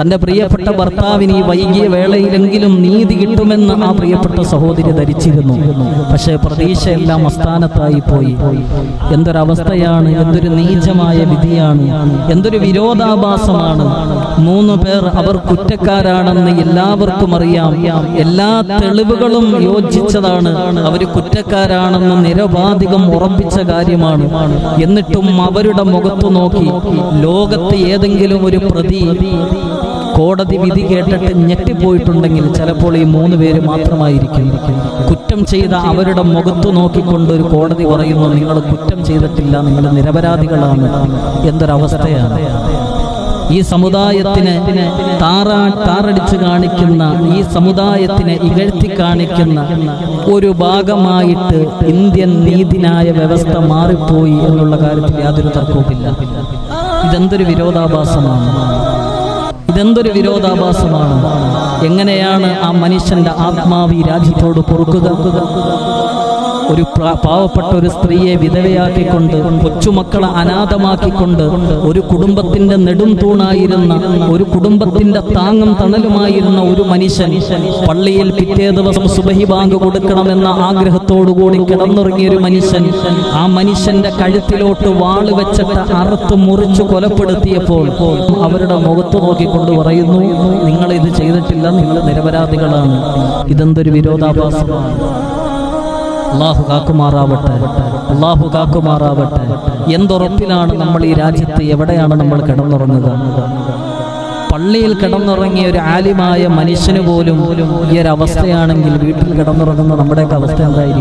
തന്റെ പ്രിയപ്പെട്ട ഭർത്താവിന് ഈ വൈകിയ വേളയിലെങ്കിലും നീതി കിട്ടുമെന്ന് ആ പ്രിയപ്പെട്ട സഹോദരി ധരിച്ചിരുന്നു. പക്ഷേ പ്രതീക്ഷയെല്ലാം അസ്ഥാനത്തായി പോയി. എന്തൊരവസ്ഥയാണ് എന്തൊരു നീചമായ വിധിയാണ് എന്തൊരു വിരോധാഭാസമാണ് മൂന്ന് പേർ അവർ കുറ്റക്കാരാണെന്ന് എല്ലാവർക്കും അറിയാം. എല്ലാ തെളിവുകളും യോജിച്ചതാണ്. അവർ കുറ്റക്കാരാണെന്ന് നിരവാധികം ഉറപ്പിച്ച കാര്യമാണ്. എന്നിട്ടും അവരുടെ മുഖത്തു നോക്കി. ലോകത്ത് ഏതെങ്കിലും ഒരു പ്രതി കോടതി വിധി കേട്ടിട്ട് ഞെട്ടിപ്പോയിട്ടുണ്ടെങ്കിൽ ചിലപ്പോൾ ഈ മൂന്ന് പേര് മാത്രമായിരിക്കും. കുറ്റം ചെയ്ത അവരുടെ മുഖത്തു നോക്കിക്കൊണ്ട് ഒരു കോടതി പറയുന്നു നിങ്ങൾ കുറ്റം ചെയ്തിട്ടില്ല നിങ്ങൾ നിരപരാധികളാണ്. എന്തൊരവസ്ഥയാണ്. ഈ സമുദായത്തിന് താറാ താറടിച്ച് കാണിക്കുന്ന ഈ സമുദായത്തിനെ ഇകഴ്ത്തി കാണിക്കുന്ന ഒരു ഭാഗമായിട്ട് ഇന്ത്യൻ നീതിനായ വ്യവസ്ഥ മാറിപ്പോയി എന്നുള്ള കാര്യത്തിൽ യാതൊരു തർക്കവുമില്ല. ഇതെന്തൊരു വിരോധാഭാസമാണ്? ഇതെന്തൊരു വിരോധാഭാസമാണ്? എങ്ങനെയാണ് ആ മനുഷ്യന്റെ ആത്മാവ് ഈ രാജ്യത്തോട് പൊറുക്കുക? ഒരു പാവപ്പെട്ട ഒരു സ്ത്രീയെ വിധവയാക്കിക്കൊണ്ട് കൊച്ചുമക്കളെ അനാഥമാക്കിക്കൊണ്ട് ഒരു കുടുംബത്തിന്റെ നെടും തൂണായിരുന്ന ഒരു കുടുംബത്തിന്റെ താങ്ങും തണലുമായിരുന്ന ഒരു മനുഷ്യൻ പള്ളിയിൽ പിറ്റേ ദിവസം സുബഹി ബാങ്ക് കൊടുക്കണമെന്ന ആഗ്രഹത്തോടു കൂടി കിടന്നുറങ്ങിയ ഒരു മനുഷ്യൻ ആ മനുഷ്യന്റെ കഴുത്തിലോട്ട് വാൾ വെച്ചിട്ട് അറുത്ത് മുറിച്ചു കൊലപ്പെടുത്തിയപ്പോൾ അവരുടെ മുഖത്ത് നോക്കിക്കൊണ്ട് പറയുന്നു നിങ്ങൾ ഇത് ചെയ്തിട്ടില്ല നിങ്ങൾ നിരപരാധികളാണ്. ഇതെന്തൊരു വിരോധാഭാസമാണ് അള്ളാഹു കാക്കുമാറാവട്ടെ. അള്ളാഹു കാക്കുമാറാവട്ടെ. എന്തുറപ്പിലാണ് നമ്മൾ ഈ രാജ്യത്ത് എവിടെയാണ് നമ്മൾ കിടന്നുറങ്ങുക? പള്ളിയിൽ കിടന്നുറങ്ങിയ ഒരു ആലിമായ മനുഷ്യന് പോലും ഈ ഒരു അവസ്ഥയാണെങ്കിൽ വീട്ടിൽ കിടന്നുറങ്ങുന്ന നമ്മുടെയൊക്കെ അവസ്ഥ എന്തായിരിക്കും?